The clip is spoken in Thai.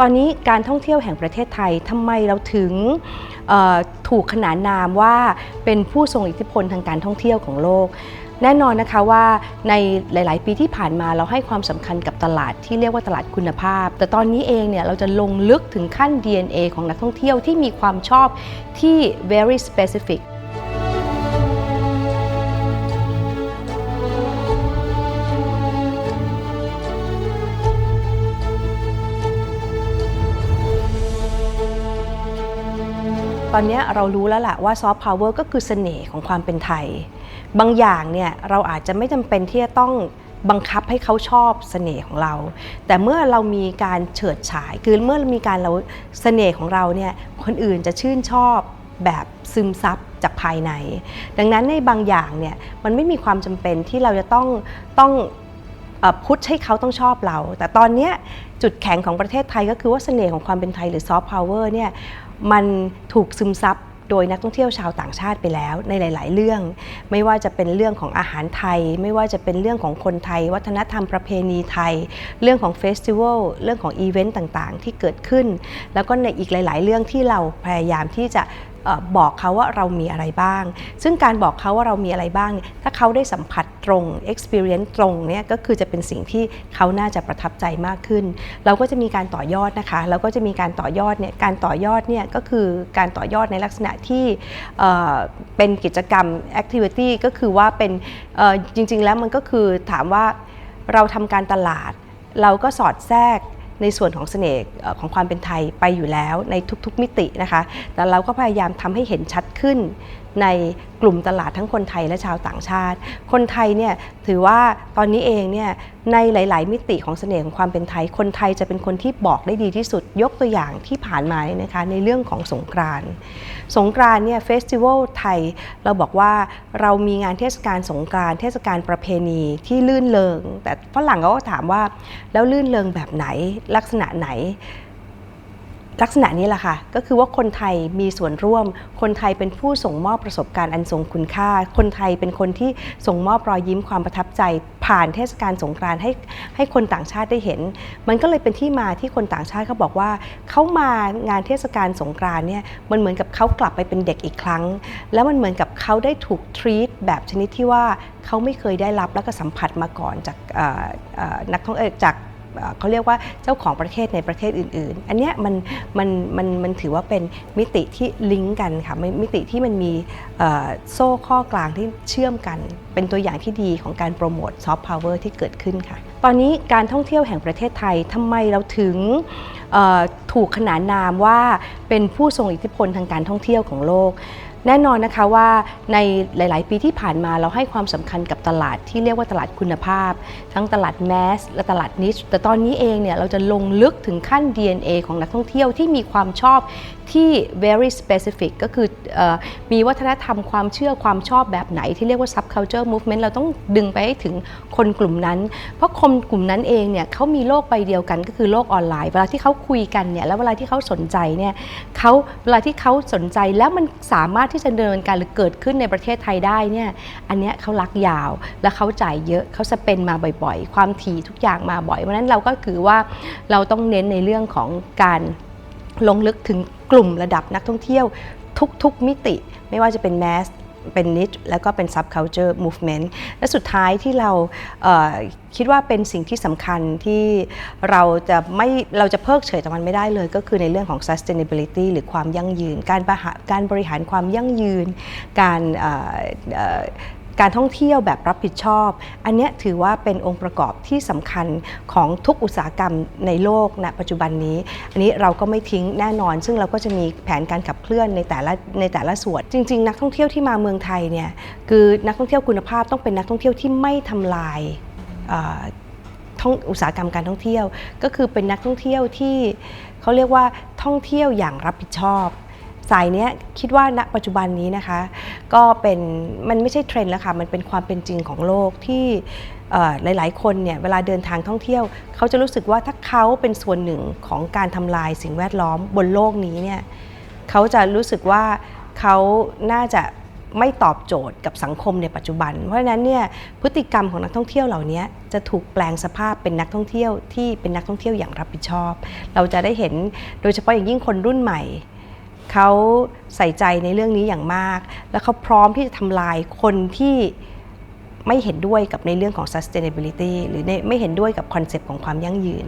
ตอนนี้การท่องเที่ยวแห่งประเทศไทยทำไมเราถึงถูกขนานนามว่าเป็นผู้ทรงอิทธิพลทางการท่องเที่ยวของโลก แน่นอนนะคะว่าในหลาย ๆ ปีที่ผ่านมาเราให้ความสำคัญกับตลาดที่เรียกว่าตลาดคุณภาพ แต่ตอนนี้เองเนี่ยเราจะลงลึกถึงขั้น DNA ของนักท่องเที่ยวที่มีความชอบที่ very specific ตอนนี้เรารู้แล้วแหละว่าซอฟต์พาวเวอร์ก็คือเสน่ห์ของความเป็นไทย บางอย่างเนี่ยเราอาจจะไม่จำเป็นที่จะต้องบังคับให้เขาชอบเสน่ห์ของเรา แต่เมื่อเรามีการเฉิดฉาย คือเมื่อมีการเราเสน่ห์ของเราเนี่ยคนอื่นจะชื่นชอบแบบซึมซับจากภายใน ดังนั้นในบางอย่างเนี่ยมันไม่มีความจำเป็นที่เราจะต้องต้อง พุชให้เขาต้องชอบเรา แต่ตอนนี้จุดแข็งของประเทศไทยก็คือว่าเสน่ห์ของความเป็นไทยหรือซอฟต์พาวเวอร์เนี่ยมันถูกซึมซับโดยนักท่องเที่ยวชาวต่างชาติไปแล้วในหลาย ๆ เรื่อง ไม่ว่าจะเป็นเรื่องของอาหารไทย ไม่ว่าจะเป็นเรื่องของคนไทย วัฒนธรรมประเพณีไทย เรื่องของเฟสติวัลเรื่องของอีเวนต์ต่าง ๆ ที่เกิดขึ้น แล้วก็ในอีกหลาย ๆ เรื่องที่เราพยายามที่จะ บอกเขาว่าเรามีอะไรบ้าง ซึ่งการบอกเขาว่าเรามีอะไรบ้างเนี่ยถ้าเขาได้สัมผัสตรง experience ตรงเนี่ยก็คือจะเป็นสิ่งที่เขาน่าจะประทับใจมากขึ้น เราก็จะมีการต่อยอดนะคะเราก็จะมีการต่อยอดเนี่ยการต่อยอดเนี่ยก็คือการต่อยอดในลักษณะที่เเป็นกิจกรรม activity ก็คือว่าเป็นจริง ๆ แล้วมันก็คือถามว่าเราทำการตลาด เราก็สอดแทรก ในส่วนของเสน่ห์ของความเป็นไทยไปอยู่แล้วในทุกๆมิตินะคะ แต่เราก็พยายามทำให้เห็นชัดขึ้นในกลุ่มตลาดทั้งคนไทยและชาวต่างชาติ คนไทยเนี่ยถือว่าตอนนี้เองเนี่ย ในหลาย ๆ มิติของเสน่ห์ของความเป็นไทย คนไทยจะเป็นคนที่บอกได้ดีที่สุด ยกตัวอย่างที่ผ่านมาเนี่ยนะคะในเรื่องของสงกรานต์สงกรานต์เนี่ยเฟสติวัลไทย เราบอกว่าเรามีงานเทศกาลสงกรานต์เทศกาลประเพณีที่ลื่นเลงแต่ฝรั่งเขาก็ถามว่าแล้วลื่นเลงแบบไหนลักษณะไหน ลักษณะนี้แหละค่ะ ก็คือว่าคนไทยมีส่วนร่วม คนไทยเป็นผู้ส่งมอบประสบการณ์อันทรงคุณค่า คนไทยเป็นคนที่ส่งมอบรอยยิ้มความประทับใจ ผ่านเทศกาลสงกรานต์ให้ให้คนต่างชาติได้เห็น มันก็เลยเป็นที่มาที่คนต่างชาติเขาบอกว่าเขามางานเทศกาลสงกรานต์เนี่ยมันเหมือนกับเขากลับไปเป็นเด็กอีกครั้ง แล้วมันเหมือนกับเขาได้ถูกทรีตแบบชนิดที่ว่าเขาไม่เคยได้รับแล้วก็สัมผัสมาก่อนจากนักท่องเอ่อจาก เขาเรียกว่าเจ้าของประเทศในประเทศอื่น ๆ อันเนี้ยมันมันมันมันถือว่าเป็นมิติที่ลิงก์กันค่ะมิมิติที่มันมีโซ่ข้อกลางที่เชื่อมกัน เป็นตัวอย่างที่ดีของการโปรโมทซอฟต์พาวเวอร์ที่เกิดขึ้นค่ะ ตอนนี้การท่องเที่ยวแห่งประเทศไทยทำไมเราถึงถูกขนานนามว่าเป็นผู้ทรงอิทธิพลทางการท่องเที่ยวของโลก แน่นอนนะคะว่าในหลาย ๆ ปีที่ผ่านมาเราให้ความสำคัญกับตลาดที่เรียกว่าตลาดคุณภาพ ทั้งตลาดแมสและตลาดนิชแต่ตอนนี้เองเนี่ยเราจะลงลึกถึงขั้น DNA ของนักท่องเที่ยวที่มีความชอบที่ very specific ก็คืออมีวัฒนธรรมความเชื่อความชอบแบบไหนที่เรียกว่า subculture movement เราต้องดึงไปให้ถึงคนกลุ่มนั้น เพราะคนกลุ่มนั้นเองเนี่ยเขามีโลกใบเดียวกันก็คือโลกออนไลน์เวลาที่เขาคุยกันเนี่ยแล้วเวลาที่เขาสนใจเนี่ยเขาเวลาที่เขาสนใจแล้วมันสามารถที่จะดำเนินการหรือเกิดขึ้นในประเทศไทยได้เนี่ยอันเนี้ยเขารักยาว และเขาจ่ายเยอะเขาสเปนมาบ่อยๆ ความถี่ทุกอย่างมาบ่อยเพราะนั้นเราก็คือว่าเราต้องเน้นในเรื่องของการลงลึกถึงกลุ่มระดับนักท่องเที่ยวทุกๆมิติ ไม่ว่าจะเป็นแมส เป็นนิชแล้วก็เป็น subculture movement และสุดท้ายที่เราเคิดว่าเป็นสิ่งที่สำคัญที่เราจะไม่เราจะเพิกเฉยต่อมันไม่ได้เลย ก็คือในเรื่องของ sustainability หรือความยั่งยืน การบริหารการบริหารความยั่งยืน การ การท่องเที่ยวแบบรับผิดชอบ อันนี้ถือว่าเป็นองค์ประกอบที่สำคัญของทุกอุตสาหกรรมในโลกณปัจจุบันนี้ อันนี้เราก็ไม่ทิ้งแน่นอน ซึ่งเราก็จะมีแผนการขับเคลื่อนในแต่ละในแต่ละส่วน จริง ๆ นักท่องเที่ยวที่มาเมืองไทยเนี่ยคือนักท่องเที่ยวคุณภาพต้องเป็นนักท่องเที่ยวที่ไม่ทำลายท่องอุตสาหกรรมการท่องเที่ยว ก็คือเป็นนักท่องเที่ยวที่เขาเรียกว่าท่องเที่ยวอย่างรับผิดชอบ สายนี้คิดว่าณปัจจุบันนี้นะคะ ก็เป็นมันไม่ใช่เทรนด์แล้วค่ะ มันเป็นความเป็นจริงของโลกที่หลายๆ คนเนี่ยเวลาเดินทางท่องเที่ยว เขาจะรู้สึกว่าถ้าเขาเป็นส่วนหนึ่งของการทำลายสิ่งแวดล้อมบนโลกนี้เนี่ยเขาจะรู้สึกว่าเขาน่าจะไม่ตอบโจทย์กับสังคมในปัจจุบัน เพราะฉะนั้นเนี่ยพฤติกรรมของนักท่องเที่ยวเหล่านี้จะถูกแปลงสภาพเป็นนักท่องเที่ยวที่เป็นนักท่องเที่ยวอย่างรับผิดชอบ เราจะได้เห็นโดยเฉพาะอย่างยิ่งคนรุ่นใหม่ เขาใส่ใจในเรื่องนี้อย่างมาก และเขาพร้อมที่จะทำลายคนที่ไม่เห็นด้วยกับในเรื่องของ sustainability หรือไม่เห็นด้วยกับคอนเซปต์ของความยั่งยืน